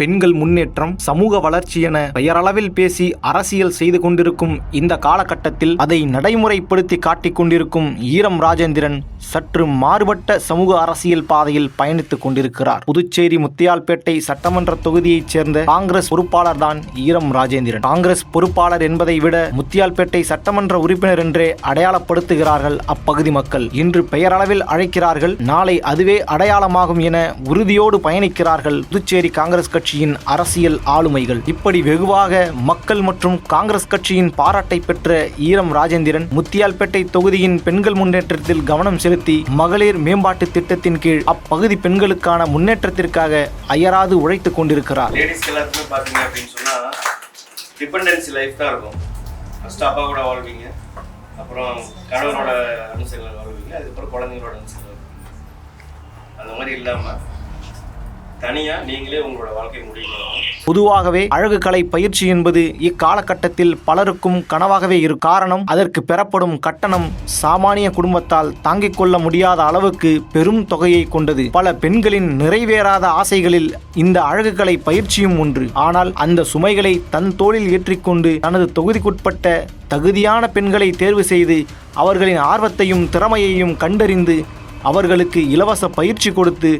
பெண்கள் முன்னேற்றம் சமூக வளர்ச்சி என பெயரளவில் பேசி அரசியல் செய்து கொண்டிருக்கும் இந்த காலகட்டத்தில் அதை நடைமுறைப்படுத்தி காட்டிக் கொண்டிருக்கும் ஈரம் ராஜேந்திரன் சற்று மாறுபட்ட சமூக அரசியல் பாதையில் பயணித்துக் கொண்டிருக்கிறார். புதுச்சேரி முத்தியால்பேட்டை சட்டமன்ற தொகுதியைச் சேர்ந்த காங்கிரஸ் பொறுப்பாளர் தான் ஈரம் ராஜேந்திரன். காங்கிரஸ் பொறுப்பாளர் என்பதை விட முத்தியால்பேட்டை சட்டமன்ற உறுப்பினர் என்றே அடையாளப்படுத்துகிறார்கள் அப்பகுதி மக்கள். இன்று பெயரளவில் அழைக்கிறார்கள் நாளை அதுவே அடையாளமாகும் என உறுதியோடு பயணிக்கிறார்கள் புதுச்சேரி காங்கிரஸ் கட்சி கட்சியின் அரசியல் ஆளுமைகள். இப்படி வெகுவாக மக்கள் மற்றும் காங்கிரஸ் கட்சியின் பாராட்டை பெற்ற ஈரம் ராஜேந்திரன் முத்தியால்பேட்டை தொகுதியின் பெண்கள் முன்னேற்றத்தில் கவனம் செலுத்தி மகளிர் மேம்பாட்டு திட்டத்தின் கீழ் அப்பகுதி பெண்களுக்கான முன்னேற்றத்திற்காக அயராது உழைத்துக் கொண்டிருக்கிறார். லேடிஸ்க்கு எல்லாருக்குமே பார்த்தீங்க அப்படின்னு சொன்னால் டிபெண்டன்சி லைஃப் தான் இருக்கும். ஃபஸ்ட்டு அப்பா கூட வாழ்வீங்க அப்புறம் கணவரோட அனுசரிகள் வாழ்வீங்க அதுக்கப்புறம் குழந்தைங்களோட அனுசரிகள் வாழ்வீங்க. அந்த மாதிரி இல்லாமல் தனியாக நீங்களே உங்களோட வாழ்க்கை முடியும் பொதுவாகவே அழகு கலை பயிற்சி என்பது இக்காலகட்டத்தில் பலருக்கும் கனவாகவே இரு காரணம் அதற்கு பெறப்படும் கட்டணம் சாமானிய குடும்பத்தால் தாங்கிக் கொள்ள முடியாத அளவுக்கு பெரும் தொகையை கொண்டது. பல பெண்களின் நிறைவேறாத ஆசைகளில் இந்த அழகு கலை பயிற்சியும் ஒன்று. ஆனால் அந்த சுமைகளை தன் தோளில் ஏற்றிக்கொண்டு தனது தொகுதிக்குட்பட்ட தகுதியான பெண்களை தேர்வு செய்து அவர்களின் ஆர்வத்தையும் திறமையையும் கண்டறிந்து அவர்களுக்கு இலவச பயிற்சி கொடுத்து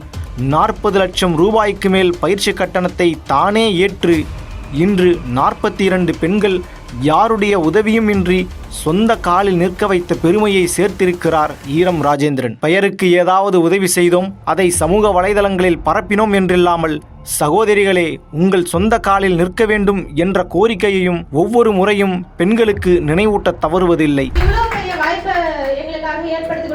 நாற்பது லட்சம் ரூபாய்க்கு மேல் பயிற்சி கட்டணத்தை தானே ஏற்று இன்று நாற்பத்தி இரண்டு பெண்கள் யாருடைய உதவியும் இன்றி சொந்த காலில் நிற்க வைத்த பெருமையை சேர்த்திருக்கிறார் ஈரம் ராஜேந்திரன். பெயருக்கு ஏதாவது உதவி செய்தோம் அதை சமூக வலைதளங்களில் பரப்பினோம் என்றில்லாமல் சகோதரிகளே உங்கள் சொந்த காலில் நிற்க வேண்டும் என்ற கோரிக்கையையும் ஒவ்வொரு முறையும் பெண்களுக்கு நினைவூட்ட தவறுவதில்லை.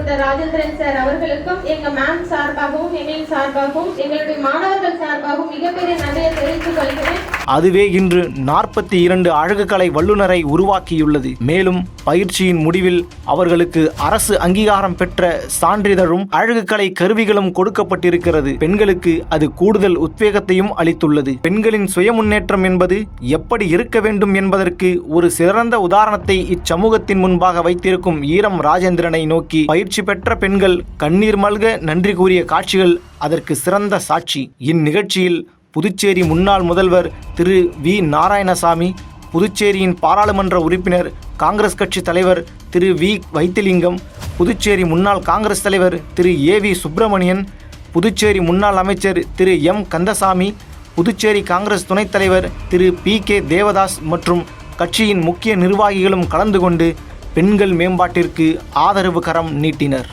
கொடுத்த ராஜேந்திரன் சார் அவர்களுக்கும் எங்க மேம் சார்பாகவும் எங்களின் சார்பாகவும் எங்களுடைய மாணவர்கள் சார்பாகவும் மிகப்பெரிய நன்றியை தெரிவித்துக் கொள்கிறேன். அதுவே இன்று நாற்பத்தி இரண்டு அழகுக்கலை வல்லுநரை உருவாக்கியுள்ளது. மேலும் பயிற்சியின் முடிவில் அவர்களுக்கு அரசு அங்கீகாரம் பெற்ற சான்றிதழும் அழகுக்கலை கருவிகளும் கொடுக்கப்பட்டிருக்கிறது. பெண்களுக்கு அது கூடுதல் உத்வேகத்தையும் அளித்துள்ளது. பெண்களின் சுய முன்னேற்றம் என்பது எப்படி இருக்க வேண்டும் என்பதற்கு ஒரு சிறந்த உதாரணத்தை இச்சமூகத்தின் முன்பாக வைத்திருக்கும் ஈரம் ராஜேந்திரனை நோக்கி பயிற்சி பெற்ற பெண்கள் கண்ணீர் மல்க நன்றி கூறிய காட்சிகள் அதற்கு சிறந்த சாட்சி. இந்நிகழ்ச்சியில் புதுச்சேரி முன்னாள் முதல்வர் திரு வி. நாராயணசாமி புதுச்சேரியின் பாராளுமன்ற உறுப்பினர் காங்கிரஸ் கட்சி தலைவர் திரு வி. வைத்திலிங்கம் புதுச்சேரி முன்னாள் காங்கிரஸ் தலைவர் திரு ஏ. வி. சுப்பிரமணியன் புதுச்சேரி முன்னாள் அமைச்சர் திரு எம். கந்தசாமி புதுச்சேரி காங்கிரஸ் துணைத் தலைவர் திரு பி. கே. தேவதாஸ் மற்றும் கட்சியின் முக்கிய நிர்வாகிகளும் கலந்து கொண்டு பெண்கள் மேம்பாட்டிற்கு ஆதரவு கரம் நீட்டினர்.